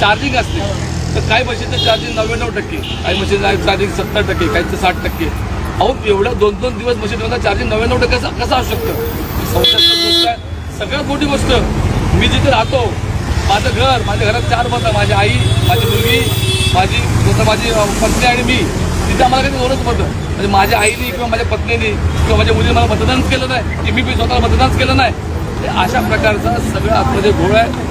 Charging असते. तर काही मशीनचं चार्जिंग नव्याण्णव टक्के काही मशीनचं चार्जिंग सत्तर टक्के काहीचं साठ टक्के. अहो एवढं दोन दोन दिवस मशीन चार्जिंग नव्याण्णव टक्के कसं असू शकतं? गोष्ट आहे. सगळ्यात मोठी गोष्ट मी जिथे राहतो माझं घर माझ्या घरात चार बंद माझी आई माझी मुलगी माझी जसं माझी पत्नी आणि मी तिथे आम्हाला काही दोनच पडतं. म्हणजे माझ्या आईने किंवा माझ्या पत्नीने किंवा माझ्या मुलीने मला मतदानच केलं नाही की मी स्वतःला मतदानच केलं नाही. अशा प्रकारचा सगळं आतमध्ये घोळ आहे.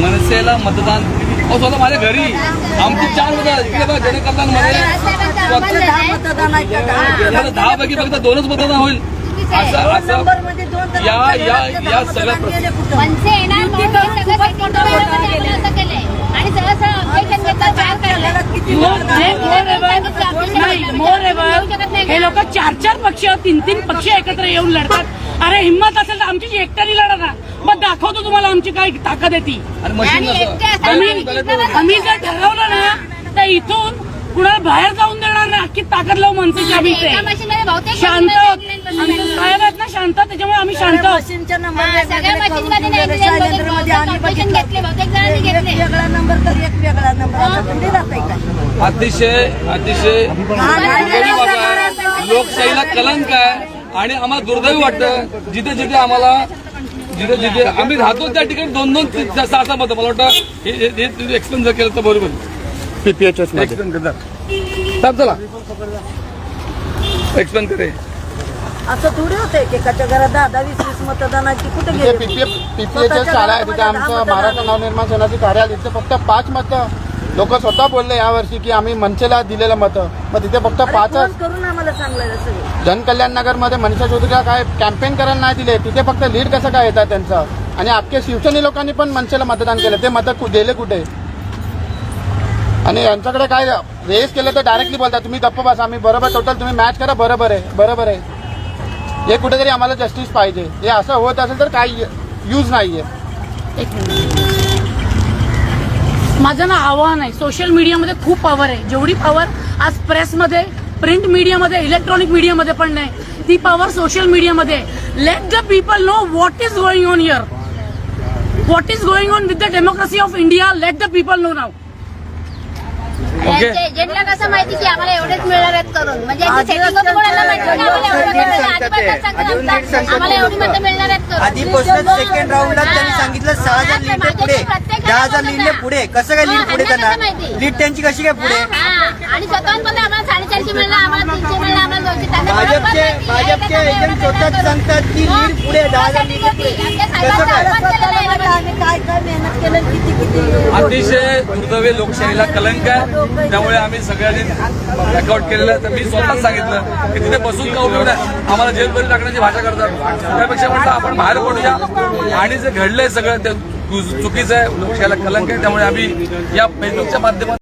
मनसेला मतदान. अहो स्वतः माझ्या घरी. आमची चार मतदान आहे का? दहा? पैकी फक्त दोनच मतदान होईल. असं या सगळ्या हे हे लोक चार चार पक्ष तीन तीन पक्ष एकत्र येऊन लढतात. अरे हिंमत असेल तर आमची एकट्याने लढा दाखवतो तुम्हाला आमची काय ताकद आहे ती आणि मशीन आणि नसं एकटे असं आम्ही जर ठरवलं ना तर इथून कुणाला बाहेर जाऊन देणार नाही अख्खी ताकद लावू मनसेची आम्ही शांत आहोत. 99% आमचे साहेब आहेत ना शांत त्याच्यामुळे आम्ही शांत सगळ्या आहोत. मशीनच्या नंबर सगळ्या वेगवेगळे करून मशीनमध्ये ठेवलेले. 99 शहाजेंद्रमध्ये आम्ही बहुतेक बघितलं. घेतले, बहुतेक जणांनी एक घेतले. वेगळा नंबर तर एक वेगळा नंबर आता कुठे जात आहे काय अतिशय अतिशय लोकशाहीला कलंक आहे आणि आम्हाला दुर्दैवी वाटतं जिथे जिथे आम्हाला जिथे जिथे आम्ही राहतो त्या ठिकाणी दोन दोन सहा सहा मतं. मला वाटतं हे- हे हे एक्सप्लेन जर केलं तर बरोबर. पीपीएचएसमध्ये. एक्सप्लेन करता साहेब चला. एक्सप्लेन करे. असं थोडी होते की एकाच्या घरात दहा दहा वीस वीस मतदानाची कुठे पीपीएचएस शाळा आहे तिथे आमचं महाराष्ट्र नवनिर्माण सेनाचे कार्यालय तिथे फक्त पाच मतं. लोक स्वतः बोलले यावर्षी की आम्ही मनसेला दिलेलं मतं. मग तिथे फक्त फोन करून आम्हाला सांगलं सगळं जनकल्याण नगरमध्ये मनीषा चौधरीला काय कॅम्पेन करायला नाही दिले. तिथे फक्त लीड कसं काय येतात त्यांचं? आणि आपल्या शिवसेने लोकांनी पण मनसेला मतदान केलं. ते मतं दिले कुठे? आणि यांच्याकडे काय रेस केलं तर डायरेक्टली बोलतात. तुम्ही गप्प बसा. आम्ही बरोबर टोटल तुम्ही मॅच करा. बरोबर आहे. बरोबर आहे. हे कुठेतरी आम्हाला जस्टिस पाहिजे. हे असं होत असेल तर काही यूज नाहीये. एक मिनिट. माझं ना आव्हान आहे. सोशल मीडियामध्ये खूप पॉवर आहे. जेवढी पॉवर आज प्रेसमध्ये प्रिंट मीडियामध्ये इलेक्ट्रॉनिक मीडियामध्ये पण नाही ती पॉवर सोशल मीडियामध्ये let the people know what is going on here what is going on with the democracy of India let the people know नाव एजंटला कसं माहिती की आम्हाला एवढेच मिळणार आहेत करून? म्हणजे यांची setting होतं कोणाला माहिती की आम्हाला एवढं मिळणार आहे. आधीपासूनच सांगतात. आमचा. आम्हाला एवढी मतं मिळणार आहेत करून. आधीपासूनच सेकंड राऊंडला त्यांनी सांगितलं सहा हजार लीड पुढे. दहा हजार लीडने पुढे. कसं काय लीड पुढे करणार? लीड त्यांची कशी काय पुढे? हा, आणि स्वतःहून पण आम्हाला साडेचारशे मिळणार आम्हाला तीनशे मिळणार आम्हाला दोनशे त्यांना बरोबर भाजपचे भाजपचे एजंट स्वतःच. सांगतात की लीड पुढे दहा अतिशय दुर्दैवी लोकशाहीला कलंक आहे. त्यामुळे आम्ही सगळ्यांनी अकाउंट केलेलं तर मी स्वतःच सांगितलं की तिथे बसून का उपयोग नाही आम्हाला जेलमध्ये टाकण्याची भाषा करतात. त्यापेक्षा म्हटलं आपण बाहेर पडूया. आणि जे घडलंय सगळं ते चुकीचं आहे. लोकशाहीला कलंक आहे. त्यामुळे आम्ही या फेसबुकच्या माध्यमातून